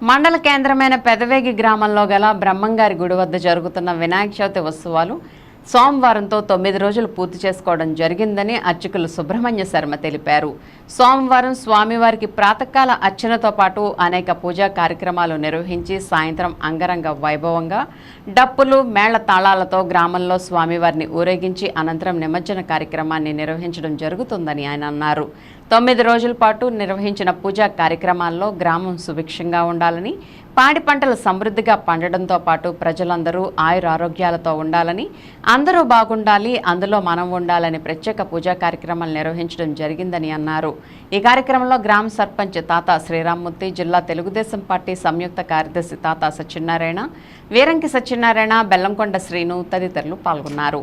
మండల కేంద్రమైన పెదవేగి గ్రామంలో గల బ్రహ్మంగారి గుడి వద్ద జరుగుతున్న వినాయక చవితి ఉత్సవాలు సోమవారంతో తొమ్మిది రోజులు పూర్తి చేసుకోవడం జరిగిందని అర్చకులు సుబ్రహ్మణ్య శర్మ తెలిపారు. సోమవారం స్వామివారికి ప్రాతకాల అర్చనతో పాటు అనేక పూజా కార్యక్రమాలు నిర్వహించి సాయంత్రం అంగరంగ వైభవంగా డప్పులు మేళ తాళాలతో గ్రామంలో స్వామివారిని ఊరేగించి అనంతరం నిమజ్జన కార్యక్రమాన్ని నిర్వహించడం జరుగుతుందని ఆయన అన్నారు. తొమ్మిది రోజుల పాటు నిర్వహించిన పూజా కార్యక్రమాల్లో గ్రామం సుభిక్షంగా ఉండాలని పాడి పంటలు సమృద్ధిగా పండడంతో పాటు ప్రజలందరూ ఆయురారోగ్యాలతో ఉండాలని అందరూ బాగుండాలి అందులో మనం ఉండాలని ప్రత్యేక పూజా కార్యక్రమాలు నిర్వహించడం జరిగిందని అన్నారు. ఈ కార్యక్రమంలో గ్రామ సర్పంచ్ తాత శ్రీరామ్మూర్తి జిల్లా తెలుగుదేశం పార్టీ సంయుక్త కార్యదర్శి తాత సత్యనారాయణ వీరంకి సత్యనారాయణ బెల్లంకొండ శ్రీను తదితరులు పాల్గొన్నారు.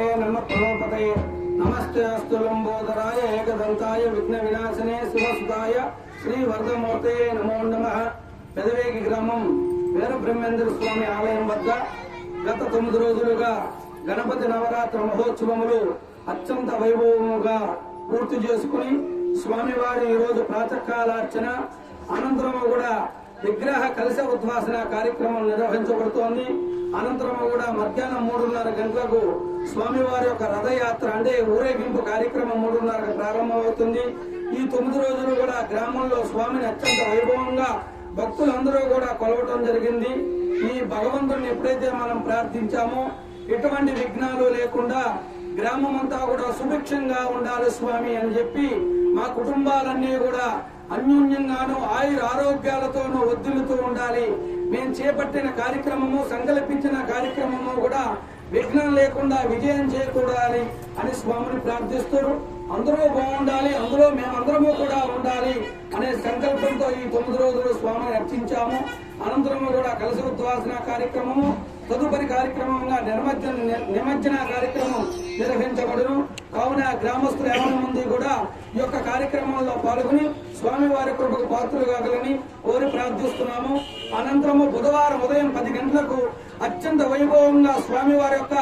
గణపతే నమ ప్రణోపతయే నమస్తే అస్తు లంబోదరాయ ఏకదంతాయ విఘ్న వినాశనే శివసుతాయ శ్రీ వరదమూర్తే నమో నమ పెదవేగి గ్రామం వీర బ్రహ్మేంద్ర స్వామి ఆలయం వద్ద గత తొమ్మిది రోజులుగా గణపతి నవరాత్రి మహోత్సవములు అత్యంత వైభవముగా పూర్తి చేసుకుని స్వామివారి ఈరోజు రోజు ప్రాతకాలార్చన అనంతరము కూడా విగ్రహ కలశ ఉద్వాసన కార్యక్రమం నిర్వహించబడుతోంది. అనంతరం కూడా మధ్యాహ్నం మూడున్నర గంటలకు స్వామివారి యొక్క రథయాత్ర అంటే ఊరేగింపు కార్యక్రమం మూడున్నరకు ప్రారంభమవుతుంది. ఈ తొమ్మిది రోజులు కూడా గ్రామంలో స్వామిని అత్యంత వైభవంగా భక్తులందరూ కూడా కొలవటం జరిగింది. ఈ భగవంతుడిని ఎప్పుడైతే మనం ప్రార్థించామో ఎటువంటి విఘ్నాలు లేకుండా గ్రామం అంతా కూడా సుభిక్షంగా ఉండాలి స్వామి అని చెప్పి మా కుటుంబాలన్నీ కూడా అన్యోన్యంగాను ఆయుర ఆరోగ్యాలతోనూ వద్దులుతూ ఉండాలి. మేము చేపట్టిన కార్యక్రమము సంకల్పించిన కార్యక్రమము కూడా విఘ్నం లేకుండా విజయం చేయకూడాలి అని స్వామిని ప్రార్థిస్తారు. అందరూ బాగుండాలి అందులో మేమందరము కూడా ఉండాలి అనే సంకల్పంతో ఈ తొమ్మిది రోజులు స్వామిని అర్చించాము. అనంతరము కూడా కలశ ఉద్వాసన కార్యక్రమము తదుపరి కార్యక్రమంగా నిర్మజ్జన నిమజ్జన కార్యక్రమం నిర్వహించబడును. కావున గ్రామస్తులు ఎవరి మంది కూడా ఈ యొక్క కార్యక్రమంలో పాల్గొని స్వామివారి కృపకు పాత్రలు కాగలని కోరి ప్రార్థిస్తున్నాము. అనంతరము బుధవారం ఉదయం పది గంటలకు అత్యంత వైభవంగా స్వామివారి యొక్క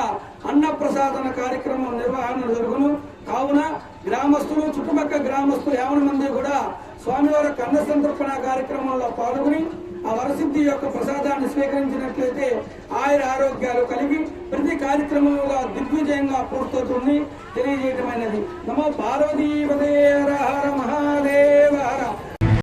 అన్నప్రసాదన కార్యక్రమం నిర్వహణ జరుగును కావున గ్రామస్తులు చుట్టుపక్కల గ్రామస్తులు యావన మంది కూడా స్వామివారి యొక్క అన్న సంతర్పణ కార్యక్రమంలో పాల్గొని ఆ వరసిద్ధి యొక్క ప్రసాదాన్ని స్వీకరించినట్లయితే ఆయుర ఆరోగ్యాలు కలిగి ప్రతి కార్యక్రమంగా దిగ్విజయంగా పూర్తవుతుంది. తెలియజేయటమైనది. నమో పార్వతీపదే హర మహాదేవ.